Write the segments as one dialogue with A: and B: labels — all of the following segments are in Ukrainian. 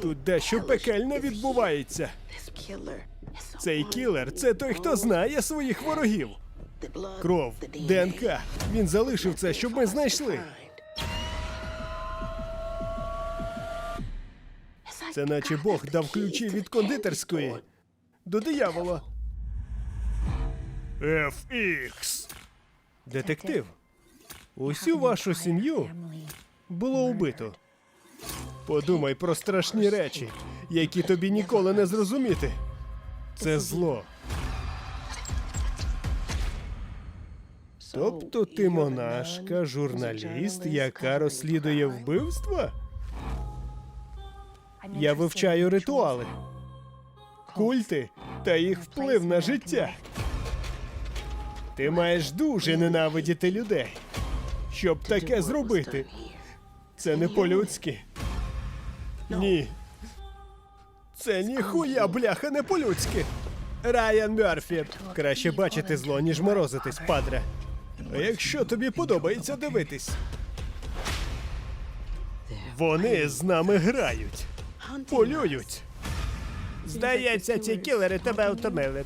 A: Тут дещо пекельне відбувається. Цей кілер це той, хто знає своїх ворогів. Кров, ДНК. Він залишив це, щоб ми знайшли. Це наче Бог дав ключі від кондитерської до диявола. FX. Детектив. Усю вашу сім'ю було убито. Подумай про страшні речі, які тобі ніколи не зрозуміти. Це зло. Тобто ти монашка, журналіст, яка розслідує вбивства? Я вивчаю ритуали, культи та їх вплив на життя. Ти маєш дуже ненавидіти людей, щоб таке зробити. Це не по-людськи. Ні. Це ніхуя, бляха, не по-людськи. Райан Мерфі. Краще бачити зло, ніж морозитись, падре. А якщо тобі подобається дивитись, вони з нами грають, полюють. Здається, ці кілери тебе втомили.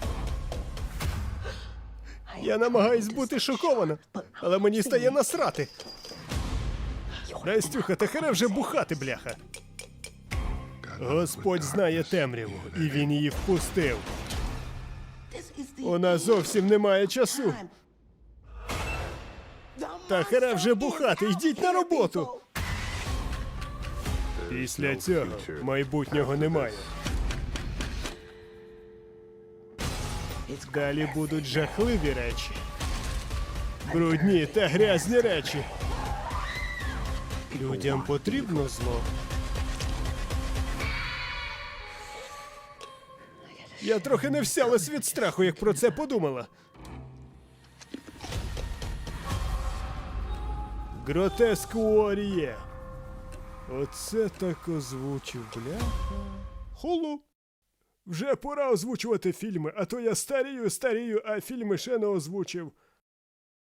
A: Я намагаюсь бути шокована, але мені стає насрати. Настюха, та харе вже бухати, бляха. Господь знає темряву, і він її впустив. У нас зовсім немає часу. Та харе вже бухати, йдіть на роботу. Після цього майбутнього немає. Далі будуть жахливі речі. Брудні та грязні речі. Людям потрібно зло. Я трохи не всялась від страху, як про це подумала. Гротеск Уоріє. Оце так озвучив, бляха. Холо. Вже пора озвучувати фільми, а то я старію, старію, а фільми ще не озвучив.